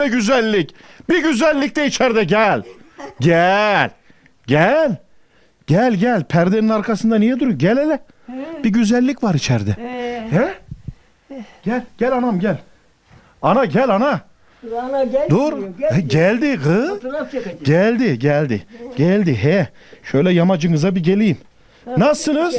Ne güzellik. Bir güzellik de içeride gel. Gel. Gel. Gel gel. Perdenin arkasında niye duruyor? Gel hele. Bir güzellik var içeride. He? Gel gel anam gel. Ana gel ana. Ana gel. Dur. diyor, He, geldi kız. Geldi geldi. Geldi he. Şöyle yamacınıza bir geleyim. Nasılsınız?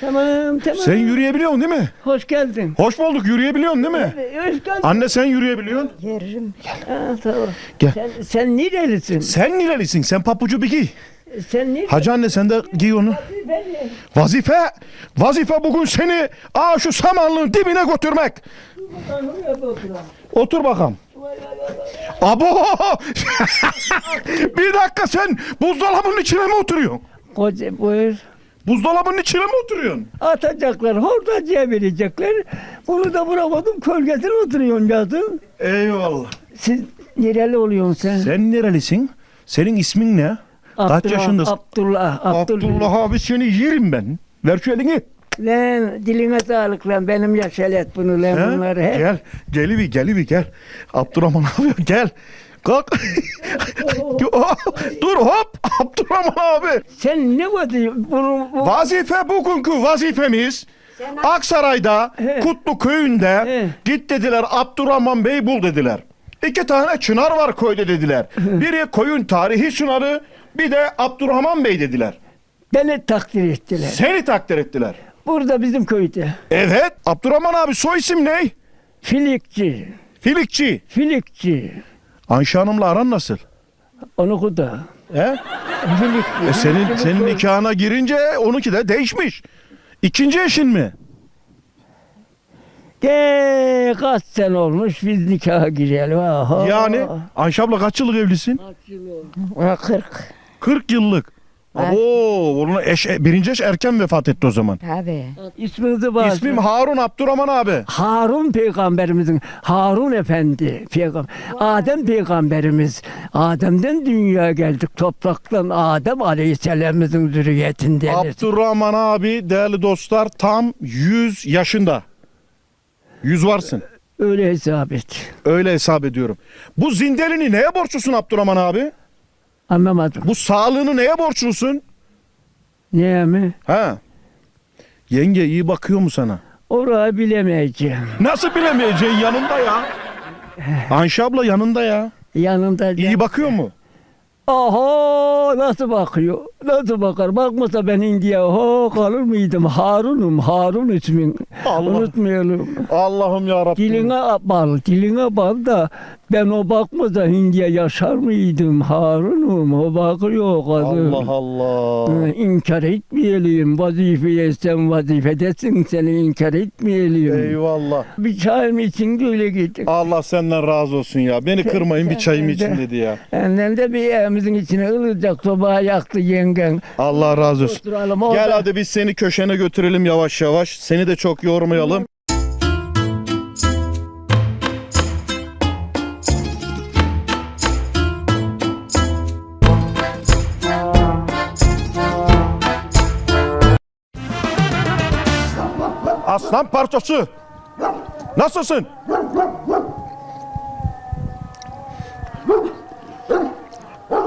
Tamam tamam. Sen yürüyebiliyorsun değil mi? Hoş geldin. Hoş bulduk yürüyebiliyorsun değil mi? Hoş geldin. Anne sen yürüyebiliyorsun. Yerim. Ha, tamam. Gel. Sen, sen nerelisin? Sen nerelisin? Sen papucu bir giy. Sen nerelisin? Hacı anne sen de giy onu. Vazife, vazife bugün seni aa şu samanlığın dibine götürmek. Otur bakalım. Abo! bir dakika sen buzdolabının içine mi oturuyorsun? Koca buyur. Buzdolabının içine mi oturuyorsun? Atacaklar, hordacıya verecekler. Bunu da bırakmadım, kölgesine oturuyorsun yazın. Eyvallah. Siz nereli oluyorsun sen? Sen nerelisin? Senin ismin ne? Kaç Abdullah- yaşındasın? Abdullah, Abdullah. Abdullah abi seni yerim ben. Ver şu elini. Lan diline sağlık lan benim yaş elet bunu lan He? bunları hep. Gel, geliver, geliver gel. Abdurrahman abi gel. Kalk. Dur hop Abdurrahman abi. Sen ne vazife bunu bu, Vazife bugünkü vazifemiz Aksaray'da He. Kutlu köyünde He. git dediler Abdurrahman Bey bul dediler. İki tane çınar var köyde dediler. Biri koyun tarihi çınarı bir de Abdurrahman Bey dediler. beni takdir ettiler. Seni takdir ettiler. Burada bizim köyde. Evet Abdurrahman abi soy isim ne? Filikçi, Filikçi. Filikçi. Ayşe Hanım'la aran nasıl? Onu kuda. He? Filikçi. E senin senin nikahına girince onunki de değişmiş. İkinci eşin mi? De kaç sene olmuş biz nikaha girelim. Aha. Yani Ayşe abla kaç yıllık evlisin? Ha, 40. 40 yıllık. Evet. Oo, onun eş, birinci eş erken vefat etti o zaman. Tabii. İsminizi bağışlayın. İsmim Harun Abdurrahman abi. Harun peygamberimizin Harun efendi peygamber Adem peygamberimiz Adem'den dünyaya geldik topraktan Adem aleyhisselamımızın zürriyetindeniz. Abdurrahman abi değerli dostlar tam 100 yaşında. 100 varsın. Öyle hesap et. Öyle hesap ediyorum. Bu zindelini neye borçlusun Abdurrahman abi? Anlamadım. Bu sağlığını neye borçlusun? Niye mi? Ha? Yenge iyi bakıyor mu sana? Orayı bilemeyeceğim. Nasıl bilemeyeceğin yanında ya? Ayşe abla yanında ya. Yanımda. İyi bakıyor mu? Aha nasıl bakıyor? Nasıl bakar? Bakmasa ben Indiya ho kalır mıydım? Harun'um. Harun ismin. Allah. Unutmayalım. Allah'ım ya Rabbim. Diline bal, diline bal da ben o bakmasa Hindiye yaşar mıydım Harun'um? O bakıyor kadın. Allah Allah. İnkar etmeyelim. Vazifeye sen vazifedesin. Seni inkar etmeyelim. Eyvallah. Bir çayım için öyle gittik. Allah senden razı olsun ya. Beni kırmayın bir çayım için dedi ya. Benden de bir evimizin içine ılacak soba yaktı yengen. Allah razı olsun. Oturalım orada. Gel hadi biz seni köşene götürelim yavaş yavaş. Seni de çok yormayalım. Aslan parçası. Nasılsın?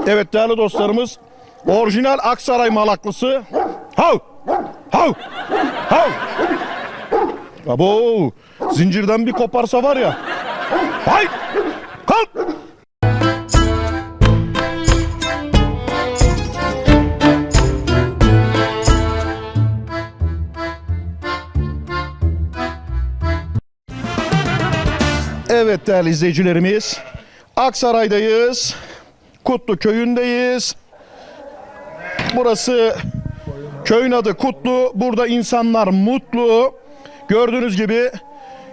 Evet değerli dostlarımız orijinal Aksaray malaklısı Hav! Hav! Hav! Abo! Zincirden bir koparsa var ya. Hay! Evet değerli izleyicilerimiz. Aksaray'dayız. Kutlu köyündeyiz. Burası köyün adı Kutlu. Burada insanlar mutlu. Gördüğünüz gibi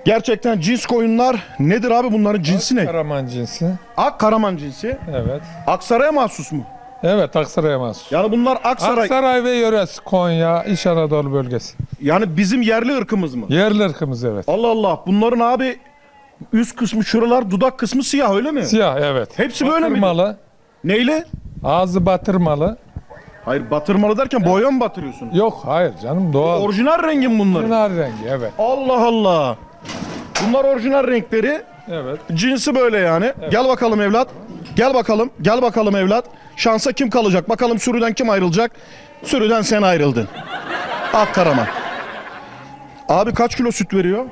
gerçekten cins koyunlar nedir abi bunların cinsi ne? Karaman cinsi. Ak Karaman cinsi. Evet. Aksaray'a mahsus mu? Evet Aksaray'a mahsus. Yani bunlar Aksaray. Aksaray ve yöresi Konya, İç Anadolu bölgesi. Yani bizim yerli ırkımız mı? Yerli ırkımız evet. Allah Allah. Bunların abi üst kısmı şuralar dudak kısmı siyah öyle mi? Siyah evet. Hepsi böyle mi? Batırmalı. Neyle? Ağzı batırmalı. Hayır batırmalı derken boya mı batırıyorsun? Yok hayır canım doğal. Orijinal rengin bunların. Pınar rengi evet. Allah Allah. Bunlar orijinal renkleri. Evet. Cinsi böyle yani. Gel bakalım evlat. Gel bakalım. Gel bakalım evlat. Şansa kim kalacak? Bakalım sürüden kim ayrılacak? Sürüden sen ayrıldın. Ak Karaman. Abi kaç kilo süt veriyor?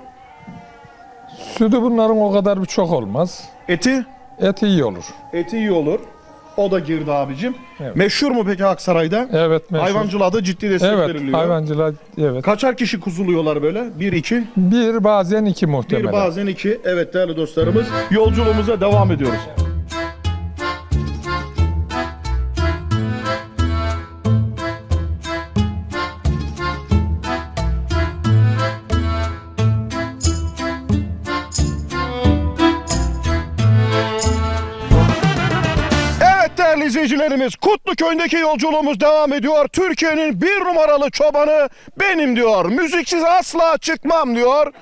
Sütü bunların o kadar bir çok olmaz. Eti? Eti iyi olur. Eti iyi olur. O da girdi abicim. Evet. Meşhur mu peki Aksaray'da? Evet meşhur. Hayvancılığa da ciddi destek Evet veriliyor. hayvancılığa evet. Kaçar kişi kuzuluyorlar böyle? Bir, iki. Bir bazen iki Bir muhtemelen. bazen iki. Evet değerli dostlarımız. Yolculuğumuza devam ediyoruz. Değerli izleyicilerimiz Kutluköy'deki yolculuğumuz devam ediyor. Türkiye'nin bir numaralı çobanı benim diyor. Müziksiz asla çıkmam diyor.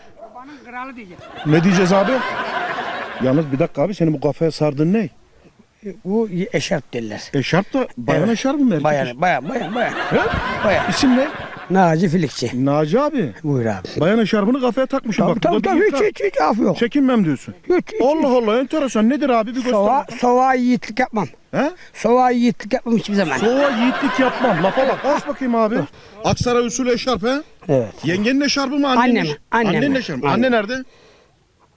Ne diyeceğiz abi? Yalnız bir dakika abi senin bu kafaya sardığın ne? Bu eşarp derler. Eşarp da bayan Evet. eşarp mı? erkek Bayan, eşarp? bayan, bayan, bayan. He? bayan. İsim ne? Naci Filikçi. Naci abi. Buyur abi. Bayan eşarbını kafaya takmışsın. Tabii bak, tabii burada tabii hiç, hiç, hiç af yok. Çekinmem diyorsun. Hiç, hiç, Allah Allah enteresan nedir abi bir göster. Sova, bakalım. sova yiğitlik yapmam. He? Sova yiğitlik yapmam hiçbir zaman. Sova yiğitlik yapmam. Lafa bak. Aç bakayım abi. Aksaray usulü eşarp he? Evet. Yengenin eşarbı mı? Annenin Annem, eş- annem. Annenin eşarbı. Anne nerede?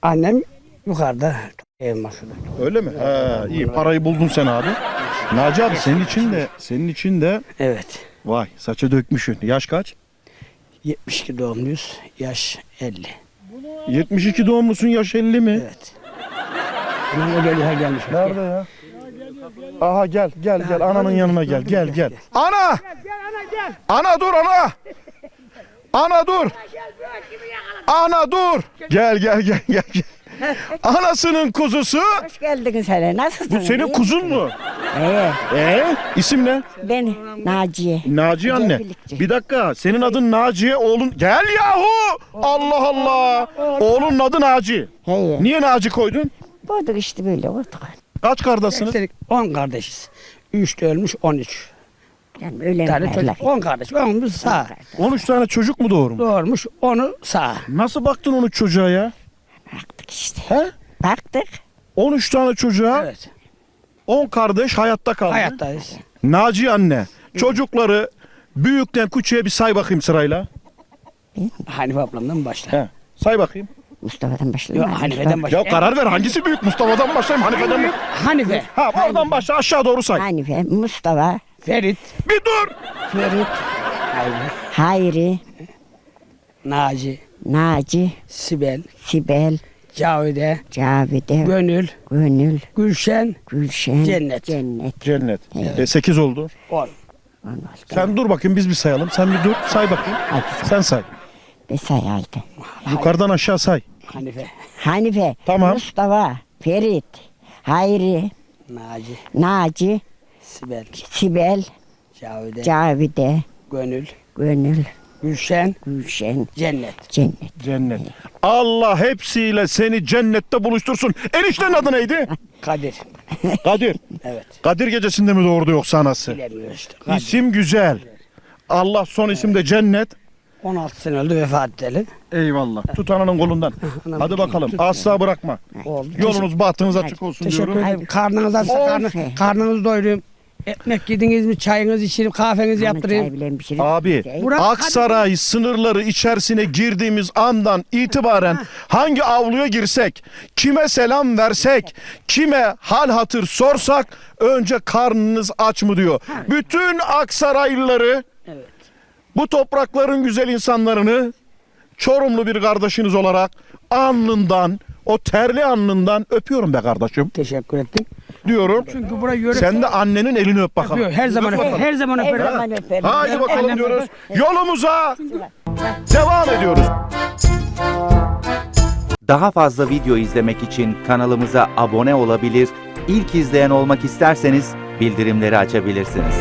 Annem yukarıda. Evim var şurada. Öyle mi? He, iyi parayı buldun sen abi. Naci abi senin için de senin için de Evet. Vay saça dökmüşsün. Yaş kaç? 72 doğumluyuz. Yaş 50. 72 doğumlusun yaş 50 mi? Evet. Bunun o geliyor gelmiş. Nerede ya? Aha gel gel gel ananın yanına gel gel gel. Ana! Ana dur ana! Ana dur! Ana dur! Gel gel gel gel. gel. Anasının kuzusu. Hoş geldiniz hele. Nasılsınız? Bu senin İyi kuzun mu? Ee, Ee, isim ne? ben Naciye. Naciye anne. Birlikte. Bir dakika. Senin adın Naciye, oğlun gel yahu. Allah Allah. Oğlunun adı Naci. He. Niye Naci koydun? Bulduk işte böyle olduk. Kaç kardeşsiniz? Üstelik 10 kardeşiz. 3 de ölmüş 13. Yani öyle tane mi? çocuk. 10 kardeş. 10'umuz sağ. 13 tane çocuk mu doğurmuş? Doğurmuş 10'u sağ. Nasıl baktın 13 çocuğa ya? Baktık işte. He? Baktık. 13 tane çocuğa Evet. 10 kardeş hayatta kaldı. Hayattayız. Naci anne. Çocukları büyükten küçüğe bir say bakayım sırayla. Hanife ablamdan başla. He. Say bakayım. Mustafa'dan başlayalım. Yok Hanife'den başla. Ya karar ver hangisi büyük? Mustafa'dan mı başlayayım Hanife'den mi? Hanife, Ha oradan başla aşağı doğru say. Hanife, Mustafa, Ferit, Bir dur. Ferit, Hayri, Hayri, Naci, Naci, Sibel, Sibel, Cavide, Cavide, Gönül, Gönül, Gülşen, Gülşen, Cennet. Cennet. Cennet. E, 8 oldu. 10. Ondan Sen dur bakayım biz bir sayalım. Sen bir dur say bakayım. Hadi Sen say. Besay haydi. Yukarıdan aşağı say. Hanife, Hanife, Tamam. Mustafa, Ferit, Hayri, Naci, Naci, Sibel, Sibel, Cavide, Cavide, Gönül, Gönül, Gülşen, Gülşen, Cennet. Cennet. Cennet. Allah hepsiyle seni cennette buluştursun. Eniştenin adı neydi? Kadir. Kadir. Evet. Kadir gecesinde mi doğurdu yoksa anası? Bilemiyoruz işte. Kadir. İsim güzel. Allah son isim de cennet. 16 sene öldü vefat edeli. Eyvallah. Tut ananın kolundan. Anam Hadi bakalım. Asla bırakma. Oldu. Yolunuz bahtınız açık olsun Teşekkür diyorum. ederim. Karnınız açsa Of. karnı, karnınızı doyurayım. Ekmek yediniz mi çayınızı içireyim, kahvenizi yaptırayım. bilen pişirip- Abi Şey- Burak- Aksaray sınırları içerisine girdiğimiz andan itibaren hangi avluya girsek, kime selam versek, kime hal hatır sorsak önce karnınız aç mı diyor. Bütün Aksaraylıları Evet. bu toprakların güzel insanlarını Çorumlu bir kardeşiniz olarak alnından, o terli alnından öpüyorum be kardeşim Teşekkür ettim. Diyorum. Çünkü buraya yöre Sen de annenin elini öp bakalım. öpüyor. Her zaman Öp öperim. Her zaman Her öperim. zaman öperim. Haydi bakalım Annem- diyoruz. Yolumuza devam ediyoruz. Daha fazla video izlemek için kanalımıza abone olabilir, ilk izleyen olmak isterseniz bildirimleri açabilirsiniz.